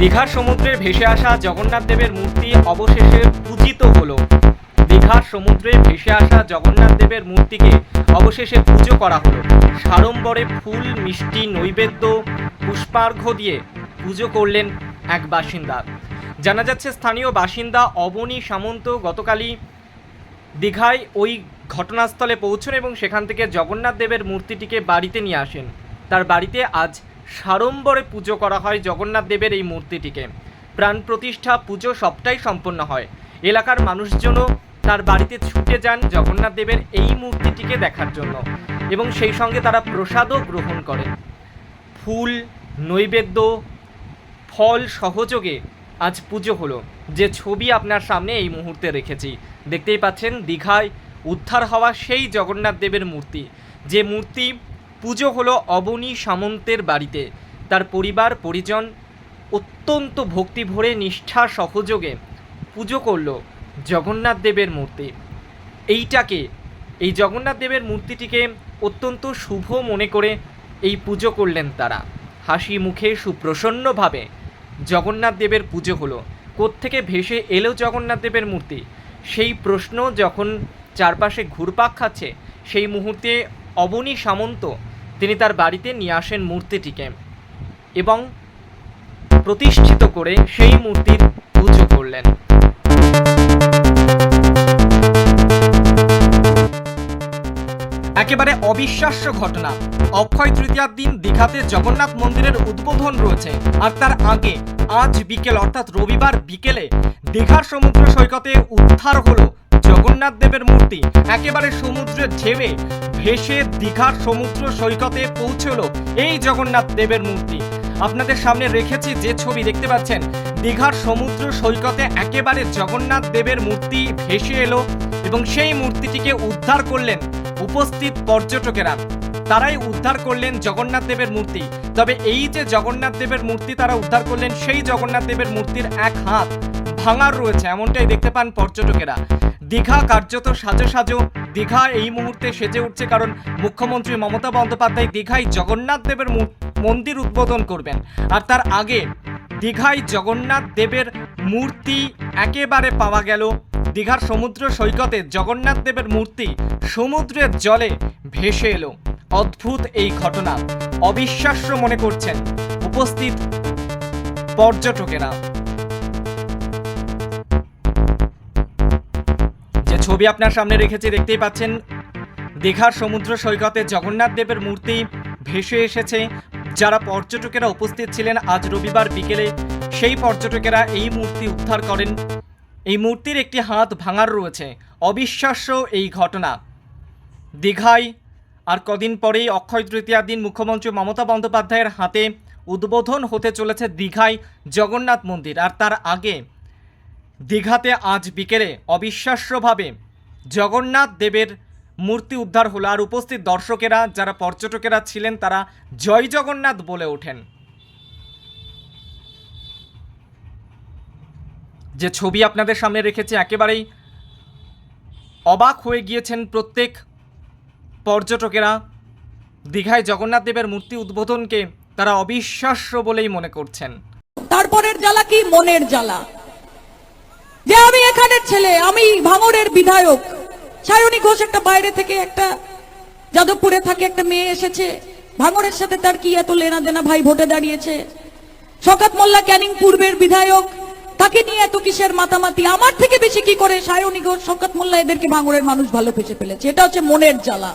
দীঘার সমুদ্রে ভেসে আসা জগন্নাথ দেবের মূর্তি অবশেষে পূজিত হলো। দীঘার সমুদ্রে ভেসে আসা জগন্নাথ দেবের মূর্তিকে অবশেষে পুজো করা হলো। সাড়ম্বরে ফুল, মিষ্টি, নৈবেদ্য পুষ্পার্ঘ্য দিয়ে পুজো করলেন এক বাসিন্দা। জানা যাচ্ছে স্থানীয় বাসিন্দা অবনী সামন্ত গতকালই দীঘায় ওই ঘটনাস্থলে পৌঁছন এবং সেখান থেকে জগন্নাথ দেবের মূর্তিটিকে বাড়িতে নিয়ে আসেন। তার বাড়িতে আজ সাড়ম্বরে পুজো করা হয় জগন্নাথ দেবের এই মূর্তিটিকে। প্রাণ প্রতিষ্ঠা, পুজো সবটাই সম্পন্ন হয়। এলাকার মানুষজনও তার বাড়িতে ছুটে যান জগন্নাথ দেবের এই মূর্তিটিকে দেখার জন্য এবং সেই সঙ্গে তারা প্রসাদও গ্রহণ করেন ফুল, নৈবেদ্য, ফল সহযোগে আজ পুজো হলো। যে ছবি আপনার সামনে এই মুহূর্তে রেখেছি, দেখতেই পাচ্ছেন দীঘায় উদ্ধার হওয়া সেই জগন্নাথ দেবের মূর্তি। যে মূর্তি পুজো হলো অবনী সামন্তের বাড়িতে। তার পরিবার, পরিজন অত্যন্ত ভক্তি ভরে নিষ্ঠা সহযোগে পুজো করল জগন্নাথ দেবের মূর্তি। এইটাকে, এই জগন্নাথ দেবের মূর্তিটিকে অত্যন্ত শুভ মনে করে এই পুজো করলেন তারা। হাসি মুখে সুপ্রসন্নভাবে জগন্নাথ দেবের পুজো হলো। কোত্থেকে ভেসে এলো জগন্নাথ দেবের মূর্তি? সেই প্রশ্ন যখন চারপাশে ঘুরপাক খাচ্ছে, সেই মুহূর্তে অবনী সামন্ত তিনি তার বাড়িতে নিয়ে আসেন মূর্তিটিকে এবং প্রতিষ্ঠিত করে সেই মূর্তির পুজো করলেন। একেবারে অবিশ্বাস্য ঘটনা। অক্ষয় তৃতীয়ার দিন দীঘাতে জগন্নাথ মন্দিরের উদ্বোধন রয়েছে আর তার আগে আজ বিকেল অর্থাৎ রবিবার বিকেলে দীঘার সমুদ্র সৈকতে উদ্ধার হলো জগন্নাথ দেবের মূর্তি। একেবারে সমুদ্রের ঢেবে ভেসে দীঘার সমুদ্র সৈকতে পৌঁছলো এই জগন্নাথ দেবের মূর্তি। আপনাদের সামনে রেখেছি যে ছবি দেখতে পাচ্ছেন, দীঘার সমুদ্র সৈকতে একেবারে জগন্নাথ দেবের মূর্তি ভেসে এলো এবং সেই মূর্তিটিকে উদ্ধার করলেন উপস্থিত পর্যটকেরা। তারাই উদ্ধার করলেন জগন্নাথ দেবের মূর্তি। তবে এই যে জগন্নাথ দেবের মূর্তি তারা উদ্ধার করলেন, সেই জগন্নাথ দেবের মূর্তির এক হাত। ভাঙার রয়েছে, এমনটাই দেখতে পান পর্যটকেরা। দীঘা কার্যত সাজো সাজো। দীঘা এই মুহূর্তে সেজে উঠছে কারণ মুখ্যমন্ত্রী মমতা বন্দ্যোপাধ্যায় দীঘায় জগন্নাথ দেবের মন্দির উদ্বোধন করবেন। আর তার আগে দীঘায় জগন্নাথ দেবের মূর্তি একেবারে পাওয়া গেল। দীঘার সমুদ্র সৈকতে জগন্নাথ দেবের মূর্তি সমুদ্রের জলে ভেসে এলো। অদ্ভুত এই ঘটনা। অবিশ্বাস্য মনে করছেন উপস্থিত পর্যটকেরা। ছবি আপনার সামনে রেখেছি, দেখতেই পাচ্ছেন। দীঘার সমুদ্র সৈকতে জগন্নাথ দেবের মূর্তি ভেসে এসেছে। যারা পর্যটকেরা উপস্থিত ছিলেন আজ রবিবার বিকেলে, সেই পর্যটকেরা এই মূর্তি উদ্ধার করেন। এই মূর্তির একটি হাত ভাঙার রয়েছে। অবিশ্বাস্য এই ঘটনা। দীঘায় আর কদিন পরেই অক্ষয় তৃতীয়ার দিন মুখ্যমন্ত্রী মমতা বন্দ্যোপাধ্যায়ের হাতে উদ্বোধন হতে চলেছে দীঘায় জগন্নাথ মন্দির। আর তার আগে দীঘাতে আজ বিকেলে অবিশ্বাস্যভাবে জগন্নাথ দেবের মূর্তি উদ্ধার হলো আর উপস্থিত দর্শকেরা, যারা পর্যটকেরা ছিলেন, তারা জয় জগন্নাথ বলে ওঠেন। যে ছবি আপনাদের সামনে রেখেছে, একেবারেই অবাক হয়ে গিয়েছেন প্রত্যেক পর্যটকেরা। দীঘায় জগন্নাথ দেবের মূর্তি উদ্বোধনকে তারা অবিশ্বাস্য বলেই মনে করছেন। তারপরের জ্বালা কি? মনের জ্বালা। যে আমি এখানের ছেলে, আমি ভাঙড়ের বিধায়ক। সায়নী ঘোষ একটা বাইরে থেকে একটা, যাদবপুরে থাকে একটা মেয়ে এসেছে। ভাঙড়ের সাথে তার কি এত লেনা দেনা ভাই ভোটে দাঁড়িয়েছে? শকাত মোল্লা ক্যানিং পূর্বের বিধায়ক, তাকে নিয়ে এত কিসের মাতামাতি? আমার থেকে বেশি কি করে সায়নী ঘোষ, শকাত মোল্লা এদেরকে ভাঙড়ের মানুষ ভালো পেছে ফেলেছে? এটা হচ্ছে মনের জ্বালা।